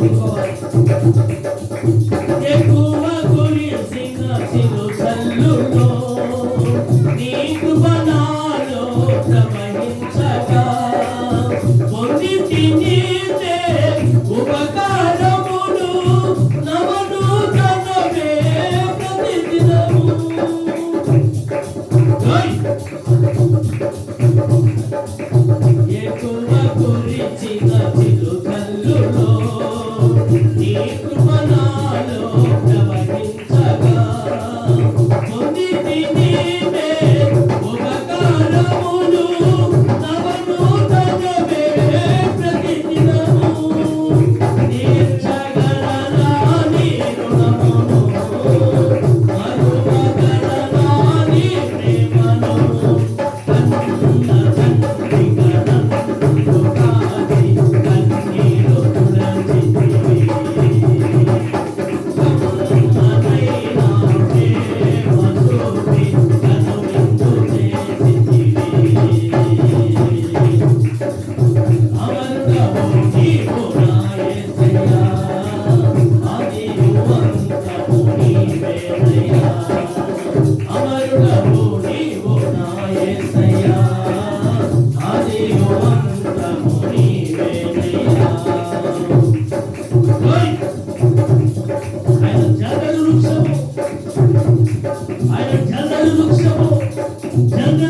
Thank you. Gracias.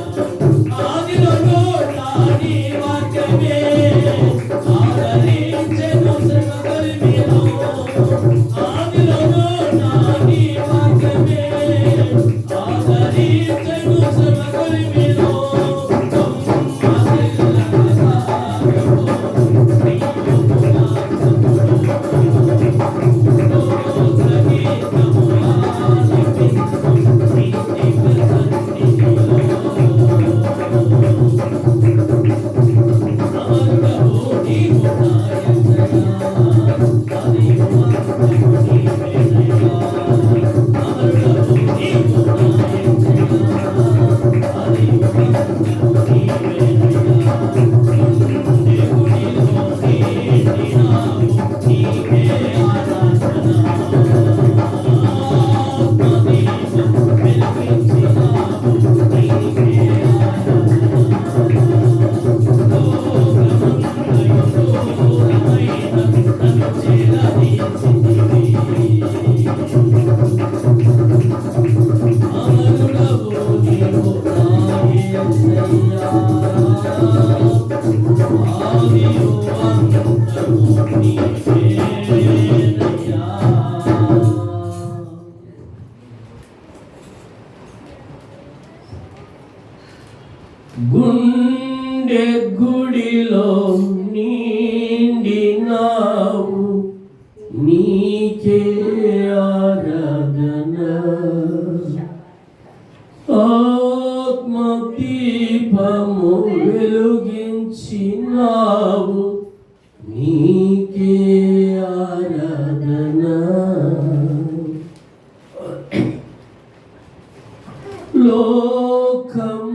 네, 기억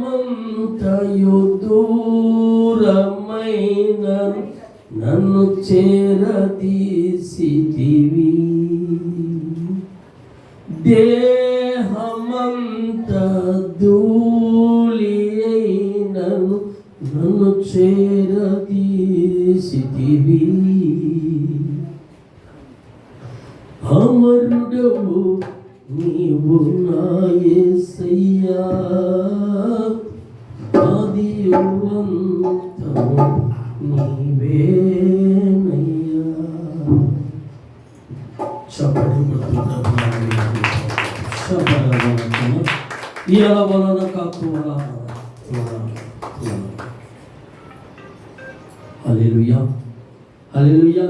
లోకమంతయు దూరమైన నన్ను చేరదీసితివి. దేహమంత దూలి అయినను నన్ను చేరదీసితివి. ఇలా వలన కాకువల హల్లెలూయా హల్లెలూయా